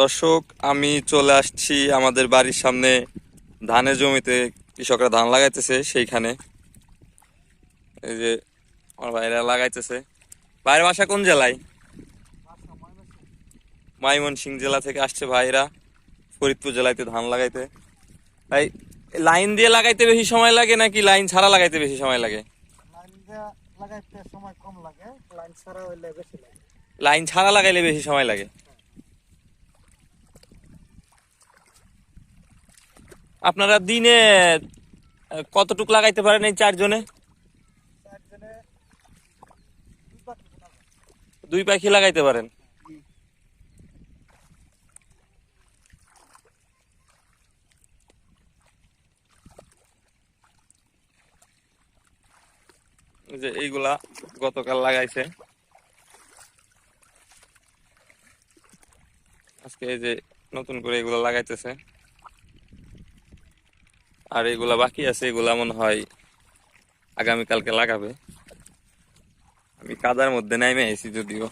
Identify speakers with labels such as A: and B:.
A: দর্শক আমি চলে আসছি আমাদের বাড়ির সামনে ধানের জমিতে। কৃষকরা ধান লাগাইতেছে সেইখানে। এই যে আমার ভাইরা লাগাইতেছে। ভাইয়ের বাসা কোন জেলায়? ময়মনসিং জেলা থেকে আসছে ভাইরা। ফরিদপুর জেলাতে ধান লাগাইতে। ভাই লাইন দিয়ে লাগাইতে বেশি সময় লাগে নাকি লাইন ছাড়া লাগাইতে বেশি সময় লাগে।
B: লাইন ছাড়া
A: লাগাইলে বেশি সময় লাগে? আপনারা দিনে কতটুক লাগাইতে পারেন এই চারজনে?
B: দুই পাখি
A: লাগাইতে পারেন? যে এইগুলা গতকাল লাগাইছে। আজকে এই যে নতুন করে এগুলা লাগাইতেছে। আর এগুলা বাকি আছে, এগুলা মনে হয় আগামীকালকে লাগাবে। আমি কাদার মধ্যে নাইমে আইছি যদিও।